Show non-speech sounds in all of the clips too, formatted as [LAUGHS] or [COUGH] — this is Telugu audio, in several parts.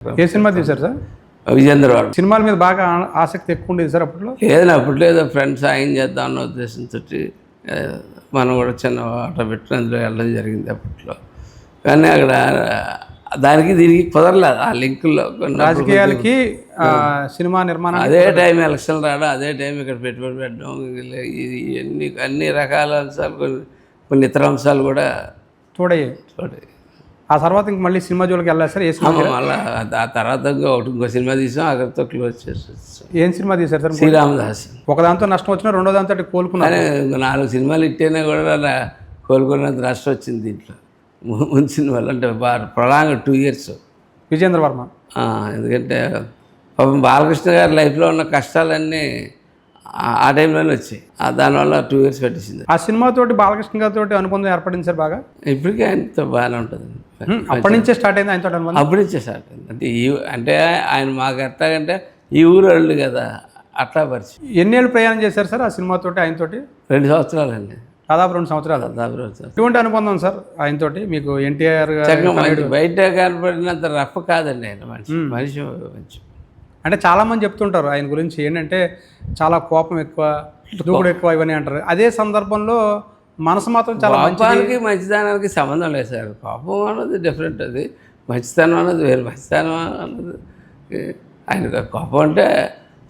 ఏ సినిమా తీశారు సార్? విజేంద్రవాడు సినిమాల మీద బాగా ఆసక్తి ఎక్కువ ఉండేది సార్ అప్పట్లో? లేదని అప్పట్లో ఏదో ఫ్రెండ్స్ సాయం చేద్దాం అన్న ఉద్దేశంతో మనం కూడా చిన్న ఆట పెట్టుకుని అందులో వెళ్ళడం జరిగింది అప్పట్లో. కానీ అక్కడ దానికి దీనికి కుదరలేదు. ఆ లింకుల్లో కొన్ని రాజకీయాలకి సినిమా నిర్మాణం అదే టైం ఎలక్షన్ రావడం అదే టైం ఇక్కడ పెట్టుబడి పెట్టడం ఇది అన్ని అన్ని రకాల అంశాలు కొన్ని కొన్ని ఇతర అంశాలు కూడా తోడయ్యాయి. చూడాలి ఆ తర్వాత ఇంక మళ్ళీ సినిమా జోలికి వెళ్ళారు సార్ ఏ సినిమా మళ్ళీ ఆ తర్వాత ఒకటి ఇంకో సినిమా తీసాం అక్కడితో క్లోజ్ చేసేస్తాం ఏం సినిమా తీశారు సార్? శ్రీరామదాస్. ఒక దాంతో నష్టం వచ్చినా రెండో దాంతో కోలుకున్నారు. కానీ ఇంకో నాలుగు సినిమాలు ఇట్టేనే కూడా కోలుకున్నంత నష్టం వచ్చింది దీంట్లో. ముందు సినిమాలు అంటే prolong two years Vijendra Varma. ఎందుకంటే పాపం బాలకృష్ణ గారి లైఫ్లో ఉన్న కష్టాలన్నీ ఆ- టైంలోనే వచ్చాయి. దానివల్ల టూ ఇయర్స్ పెట్టేసింది. ఆ సినిమాతోటి బాలకృష్ణ గారితో అనుబంధం ఏర్పడింది సార్ బాగా? ఇప్పటికే ఆయనతో బాగానే ఉంటుంది. అప్పటి నుంచే స్టార్ట్ అయింది ఆయనతో అనుబంధం? అప్పుడు ఇచ్చే స్టార్ట్ అయింది. అంటే ఈ అంటే ఆయన మాకు ఎట్లాగంటే ఈ ఊరు వాళ్ళు కదా అట్లా పరిచయం. ఎన్నేళ్ళు ప్రయాణం చేశారు సార్ ఆ సినిమాతోటి ఆయనతోటి రెండు సంవత్సరాలండి. దాదాపు రెండు సంవత్సరాలు. దాదాపు రెండు సంవత్సరాలు. ఎటువంటి అనుబంధం సార్ ఆయనతోటి మీకు ఎన్టీఆర్ బయట కనపడినంత రఫ్ కాదండి ఆయన మనిషి. మనిషి మంచి. అంటే చాలా మంది చెప్తుంటారు ఆయన గురించి ఏంటంటే చాలా కోపం ఎక్కువ దూకుడు ఎక్కువ ఇవన్నీ అంటారు. అదే సందర్భంలో మనసు మాత్రం చాలా మంచి కోపానికి మంచితనానికి సంబంధం లేదు సార్. కోపం అన్నది డిఫరెంట్ అది. మంచితనం అన్నది వేరు మంచితనం అన్నది ఆయన కోపం అంటే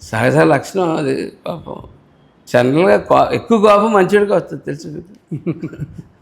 సహజ లక్షణం అది కోపం. జనరల్గా కో ఎక్కువ కోపం మంచివాడికి వస్తుంది తెలుసు [LAUGHS]